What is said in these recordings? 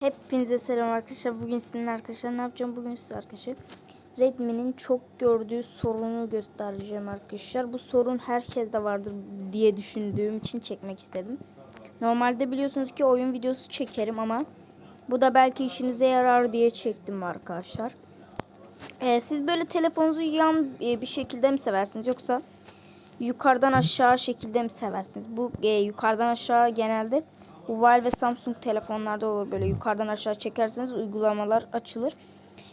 Hepinize selam arkadaşlar. Bugün sizinle arkadaşlar ne yapacağım? Bugün size arkadaşlar Redmi'nin çok gördüğü sorunu göstereceğim arkadaşlar. Bu sorun herkeste vardır diye düşündüğüm için çekmek istedim. Normalde biliyorsunuz ki oyun videosu çekerim ama bu da belki işinize yarar diye çektim arkadaşlar. Ee, siz böyle telefonunuzu yan e, bir şekilde mi seversiniz yoksa yukarıdan aşağı şekilde mi seversiniz? Bu e, yukarıdan aşağı genelde Huawei ve Samsung telefonlarda olur böyle yukarıdan aşağı çekerseniz uygulamalar açılır.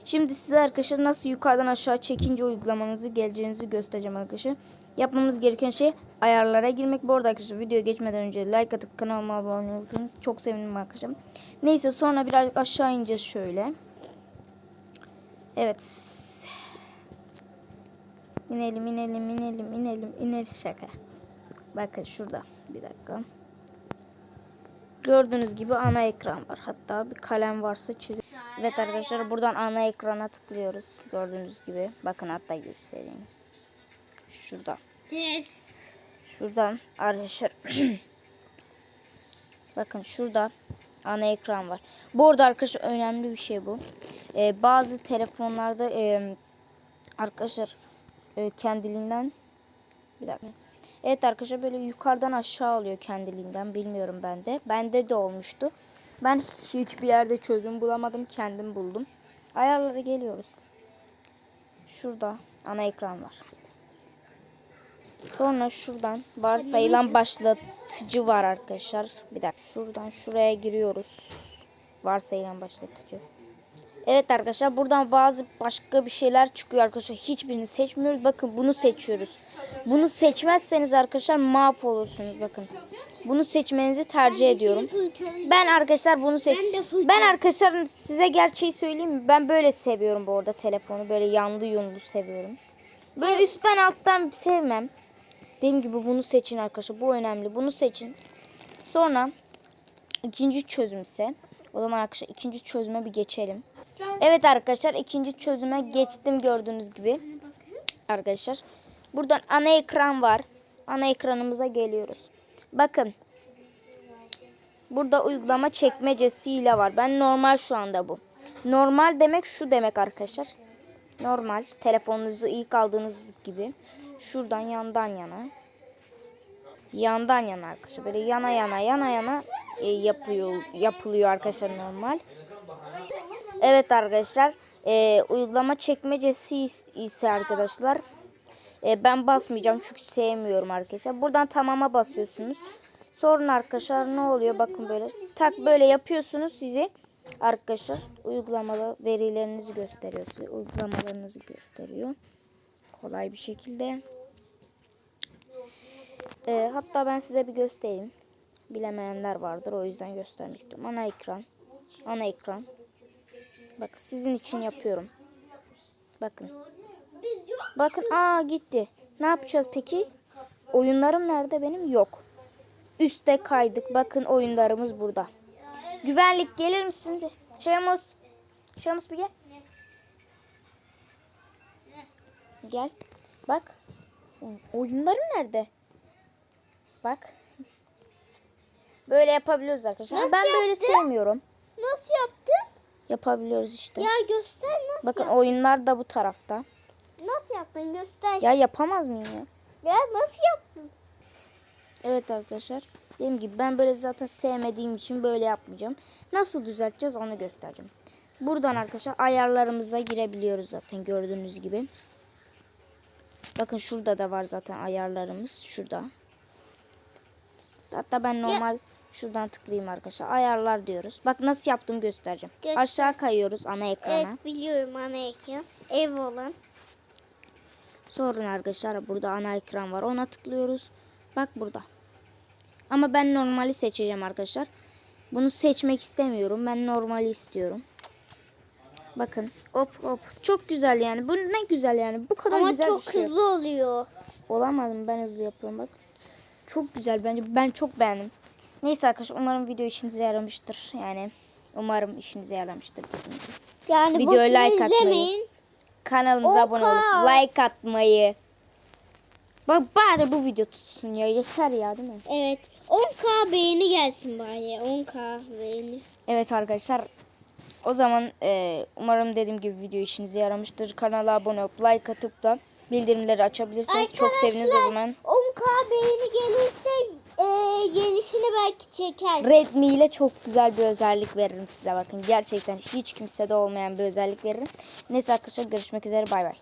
Şimdi size arkadaşlar nasıl yukarıdan aşağı çekince uygulamanızı geleceğinizi göstereceğim arkadaşlar. Yapmamız gereken şey ayarlara girmek. Bu arada arkadaşlar video geçmeden önce like atıp kanalıma abone olursanız çok sevinirim arkadaşlar. Neyse sonra birazcık aşağı ineceğiz şöyle. Evet. İnelim inelim inelim inelim inelim şaka. Bakın şurada bir dakika. Gördüğünüz gibi ana ekran var. Hatta bir kalem varsa çiz. Evet arkadaşlar buradan ana ekrana tıklıyoruz. Gördüğünüz gibi. Bakın hatta göstereyim. Şurada. Şuradan arkadaşlar. Bakın şurada ana ekran var. Bu arada arkadaşlar önemli bir şey bu. Ee, bazı telefonlarda e, arkadaşlar e, kendiliğinden bir dakika. Evet arkadaşlar böyle yukarıdan aşağı alıyor kendiliğinden. Bilmiyorum ben de. Bende de olmuştu. Ben hiçbir yerde çözüm bulamadım. Kendim buldum. Ayarlara geliyoruz. Şurada ana ekran var. Sonra şuradan varsayılan başlatıcı var arkadaşlar. Bir dakika. Şuradan şuraya giriyoruz. Varsayılan başlatıcı. Evet arkadaşlar buradan bazı başka bir şeyler çıkıyor arkadaşlar. Hiçbirini seçmiyoruz. Bakın bunu seçiyoruz. Bunu seçmezseniz arkadaşlar mahvolursunuz bakın. Bunu seçmenizi tercih ediyorum. Ben arkadaşlar bunu seç. Ben arkadaşlar size gerçeği söyleyeyim mi? Ben böyle seviyorum bu arada telefonu. Böyle yanlı yunlu seviyorum. Böyle üstten alttan sevmem. Dediğim gibi bunu seçin arkadaşlar. Bu önemli. Bunu seçin. Sonra ikinci çözüm ise o zaman arkadaşlar ikinci çözüme bir geçelim. Evet arkadaşlar ikinci çözüme geçtim gördüğünüz gibi. Arkadaşlar buradan ana ekran var. Ana ekranımıza geliyoruz. Bakın. Burada uygulama çekmecesiyle var. Ben normal şu anda bu. Normal demek şu demek arkadaşlar. Normal. Telefonunuzu ilk aldığınız gibi. Şuradan yandan yana. Yandan yana arkadaşlar. Böyle yana yana yana yana e, yapıyor yapılıyor arkadaşlar normal. Evet arkadaşlar. e, uygulama çekmecesi is- ise arkadaşlar. e, ben basmayacağım çünkü sevmiyorum arkadaşlar. Buradan tamama basıyorsunuz. Sonra arkadaşlar ne oluyor? Bakın böyle tak böyle yapıyorsunuz sizi arkadaşlar uygulamalı verilerinizi gösteriyor size. Uygulamalarınızı gösteriyor. Kolay bir şekilde. E, hatta ben size bir göstereyim. Bilemeyenler vardır o yüzden göstermek istiyorum. Ana ekran. Ana ekran. Bak sizin için yapıyorum. Bakın. Bakın aa gitti. Ne yapacağız peki? Oyunlarım nerede benim? Yok. Üste kaydık. Bakın oyunlarımız burada. Güvenlik gelir misin? Şemus. Şemus bir gel. Gel. Bak. Oyunlarım nerede? Bak. Böyle yapabiliyoruz arkadaşlar. Nasıl ben böyle yaptın? sevmiyorum. Nasıl yaptın? Yapabiliyoruz işte. Ya göster nasıl Bakın yap- oyunlar da bu tarafta. Nasıl yaptın göster. Ya yapamaz mıyım ya? Ya nasıl yaptın? Evet arkadaşlar. Dediğim gibi ben böyle zaten sevmediğim için böyle yapmayacağım. Nasıl düzelteceğiz onu göstereceğim. Buradan arkadaşlar ayarlarımıza girebiliyoruz zaten gördüğünüz gibi. Bakın şurada da var zaten ayarlarımız. Şurada. Hatta ben normal şuradan tıklayayım arkadaşlar. Ayarlar diyoruz. Bak nasıl yaptım göstereceğim. Göster. Aşağı kayıyoruz ana ekrana. Evet biliyorum ana ekran. Ev olan. Sonra arkadaşlar burada ana ekran var. Ona tıklıyoruz. Bak burada. Ama ben normali seçeceğim arkadaşlar. Bunu seçmek istemiyorum. Ben normali istiyorum. Bakın. Hop hop. Çok güzel yani. Bu ne güzel yani. Bu kadar Ama güzel çok bir şey. hızlı oluyor. Olamadım. Ben hızlı yapıyorum bak. Çok güzel bence. Ben çok beğendim. Neyse arkadaşlar umarım video işinize yaramıştır. Yani umarım işinize yaramıştır. Yani Videoya like atmayı. izlemeyin. Kanalımıza abone olup like atmayı. Bak bari bu video tutsun ya. Yeter ya değil mi? Evet. 10k beğeni gelsin bari. 10k beğeni. Evet arkadaşlar. O zaman e, umarım dediğim gibi video işinize yaramıştır. Kanala abone olup like atıp da bildirimleri açabilirsiniz. Çok seviniriz o zaman. 10k beğeni gelirse belki çeker. Redmi ile çok güzel bir özellik veririm size bakın. Gerçekten hiç kimsede olmayan bir özellik veririm. Neyse arkadaşlar görüşmek üzere bay bay.